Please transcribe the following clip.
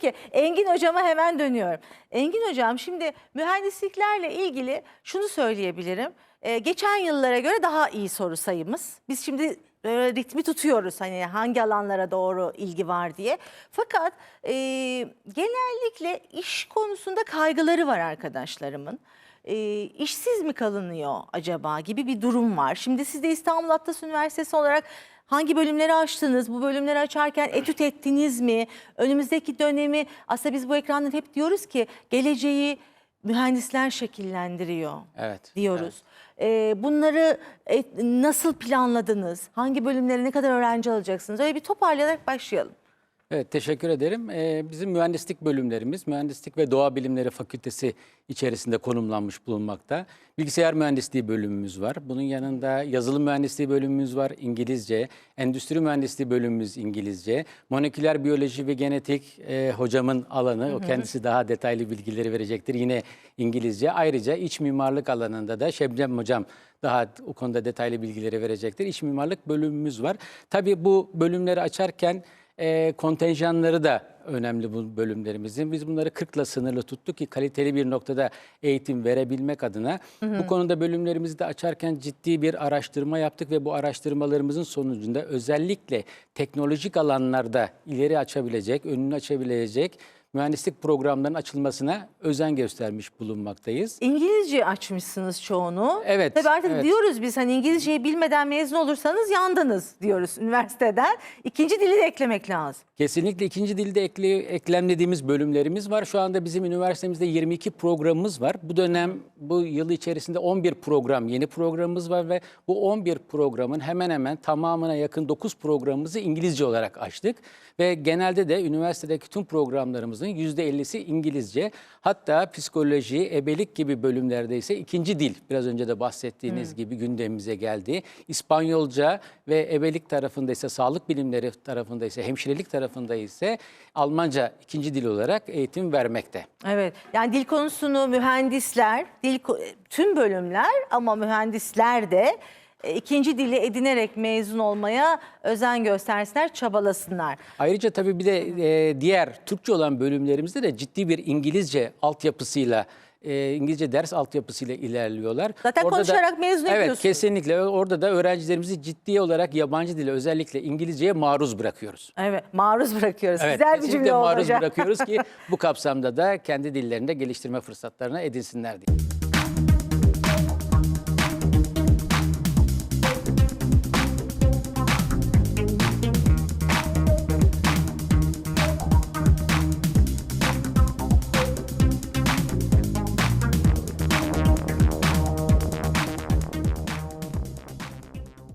Peki Engin hocama hemen dönüyorum. Engin hocam şimdi mühendisliklerle ilgili şunu söyleyebilirim. Ee, geçen yıllara göre daha iyi soru sayımız. Biz şimdi e, ritmi tutuyoruz hani hangi alanlara doğru ilgi var diye. Fakat e, genellikle iş konusunda kaygıları var arkadaşlarımın. E, işsiz mi kalınıyor acaba gibi bir durum var. Şimdi siz de İstanbul Atlas Üniversitesi olarak hangi bölümleri açtınız? Bu bölümleri açarken etüt ettiniz mi? Önümüzdeki dönemi aslında biz bu ekrandan hep diyoruz ki geleceği mühendisler şekillendiriyor Evet, diyoruz. Ee, bunları e, nasıl planladınız? Hangi bölümlere ne kadar öğrenci alacaksınız? Öyle bir toparlayarak başlayalım. Evet, teşekkür ederim. Ee, bizim mühendislik bölümlerimiz, Mühendislik ve Doğa Bilimleri Fakültesi içerisinde konumlanmış bulunmakta. Bilgisayar mühendisliği bölümümüz var. Bunun yanında yazılım mühendisliği bölümümüz var, İngilizce. Endüstri mühendisliği bölümümüz İngilizce. Moleküler biyoloji ve genetik e, hocamın alanı. O kendisi daha detaylı bilgileri verecektir. Yine İngilizce. Ayrıca iç mimarlık alanında da Şebnem hocam daha o konuda detaylı bilgileri verecektir. İç mimarlık bölümümüz var. Tabii bu bölümleri açarken e, kontenjanları da önemli bu bölümlerimizin. Biz bunları 40 ile sınırlı tuttuk ki kaliteli bir noktada eğitim verebilmek adına. Bu konuda bölümlerimizi de açarken ciddi bir araştırma yaptık ve bu araştırmalarımızın sonucunda özellikle teknolojik alanlarda ileri açabilecek, önünü açabilecek mühendislik programlarının açılmasına özen göstermiş bulunmaktayız. İngilizce açmışsınız çoğunu. Evet, Tabii artık evet. diyoruz biz hani İngilizceyi bilmeden mezun olursanız yandınız diyoruz üniversiteden. İkinci dili de eklemek lazım. Kesinlikle ikinci dilde ekle, eklemlediğimiz bölümlerimiz var. Şu anda bizim üniversitemizde 22 programımız var. Bu dönem, bu yıl içerisinde 11 program, yeni programımız var ve bu 11 programın hemen hemen tamamına yakın 9 programımızı İngilizce olarak açtık. Ve genelde de üniversitedeki tüm programlarımızın %50'si İngilizce. Hatta psikoloji, ebelik gibi bölümlerde ise ikinci dil, biraz önce de bahsettiğiniz gibi gündemimize geldi. İspanyolca ve ebelik tarafında ise, sağlık bilimleri tarafında ise, hemşirelik tarafında ise Almanca ikinci dil olarak eğitim vermekte. Evet. Yani dil konusunu mühendisler, dil tüm bölümler ama mühendisler de ikinci dili edinerek mezun olmaya özen göstersinler, çabalasınlar. Ayrıca tabii bir de e, diğer Türkçe olan bölümlerimizde de ciddi bir İngilizce altyapısıyla e, İngilizce ders altyapısıyla ilerliyorlar. Zaten Orada da- konuşarak mezun Evet ediyorsunuz. kesinlikle orada da öğrencilerimizi ciddi olarak yabancı dile özellikle İngilizceye maruz bırakıyoruz. Evet, maruz bırakıyoruz. Evet, Güzel bir cümle maruz hocam. bırakıyoruz ki bu kapsamda da kendi dillerinde geliştirme fırsatlarına edinsinler diye.